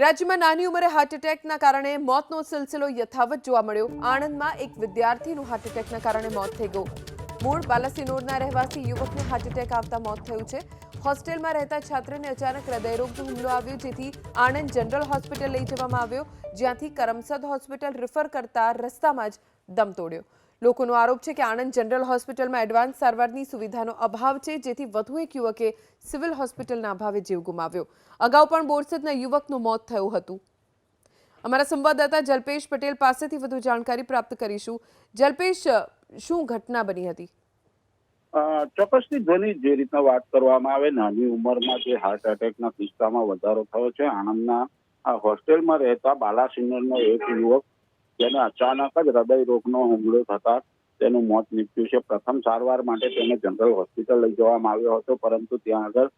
રાજ્યમાં નાની ઉંમરે હાર્ટ એટેકના કારણે મોતનો સિલસિલો યથાવત જોવા મળ્યો. આણંદમાં એક વિદ્યાર્થીનું હાર્ટ એટેકના કારણે મોત થઈ ગયું. મૂળ બાલાસિનોરના રહેવાસી યુવકને હાર્ટ એટેક આવતા મોત થયું છે. હોસ્ટેલમાં રહેતા છાત્રને અચાનક હૃદયરોગનો હુમલો આવ્યો, જેથી આણંદ જનરલ હોસ્પિટલ લઈ જવામાં આવ્યો, જ્યાંથી કરમસદ હોસ્પિટલ રિફર કરતા રસ્તામાં જ દમ તોડ્યો. લોકોનો આરોપ છે કે આણંદ જનરલ હોસ્પિટલમાં એડવાન્સ સારવારની સુવિધાનો અભાવ છે, જેથી વધુ એક યુવકે સિવિલ હોસ્પિટલના અભાવે જીવ ગુમાવ્યો. અગાઉ પણ બોરસદના યુવકનું મોત થયું હતું. અમારા સંવાદદાતા જલ્પેશ પટેલ પાસેથી વધુ જાણકારી પ્રાપ્ત કરીશું. જલ્પેશ, શું ઘટના બની હતી? ચોક્કસની ધ્વનિ જે રીતના વાત કરવામાં આવે, નાની ઉંમરમાં જે હાર્ટ એટેકના કિસ્સામાં વધારો થયો છે. આણંદના હોસ્ટેલમાં રહેતા બાલાસિનોરનો એક યુવક જેને અચાનક જ હૃદય રોગનો હુમલો થતા તેનું મોત નીપજ્યું છે. પ્રથમ સારવાર માટે તેને જનરલ હોસ્પિટલ લઈ જવામાં આવ્યો હતો, પરંતુ ત્યાં આગળ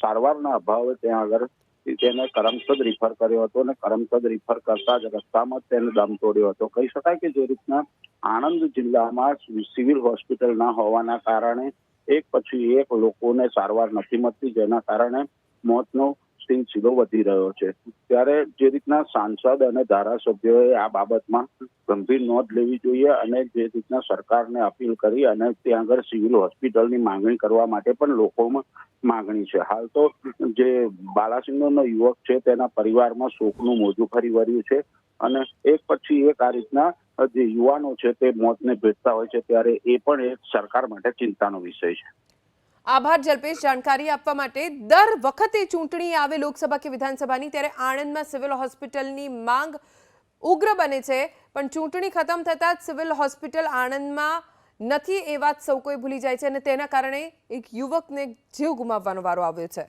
સારવારના અભાવે ત્યાં આગળ તેને કરમસદ રિફર કર્યો હતો અને કરમસદ રિફર કરતા જ રસ્તામાં તેને દમ તોડ્યો હતો. કહી શકાય કે જે રીતના આણંદ જિલ્લામાં સિવિલ હોસ્પિટલ ના હોવાના કારણે એક પછી એક લોકોને સારવાર નથી મળતી, જેના કારણે મોતનો સિલસિલો વધી રહ્યો છે. ત્યારે જે રીતના સાંસદ અને ધારાસભ્યોએ આ બાબતમાં ગંભીર નોંધ લેવી જોઈએ અને જે રીતના સરકારને અપીલ કરી અને ત્યાં આગળ સિવિલ હોસ્પિટલની માંગણી કરવા માટે પણ લોકોમાં માંગણી છે. હાલ તો જે બાલાસિંહનો યુવક છે, તેના પરિવારમાં શોકનું મોજું ફરી વળ્યું છે અને એક પછી એક આ રીતના જે યુવાનો છે, તે મોતને ભેટતા હોય છે, ત્યારે એ પણ એક સરકાર માટે ચિંતાનો વિષય છે. આભાર જલ્પેશ, જાણકારી આપવા માટે દર વખતે ચૂંટણી આવે લોકસભા કે વિધાનસભાની, ત્યારે આણંદમાં સિવિલ હોસ્પિટલની માંગ ઉગ્ર બને છે. પણ ચૂંટણી ખતમ થતાં જ સિવિલ હોસ્પિટલ આણંદમાં નથી એ વાત સૌ કોઈ ભૂલી જાય છે અને તેના કારણે એક યુવકને જીવ ગુમાવવાનો વારો આવ્યો છે.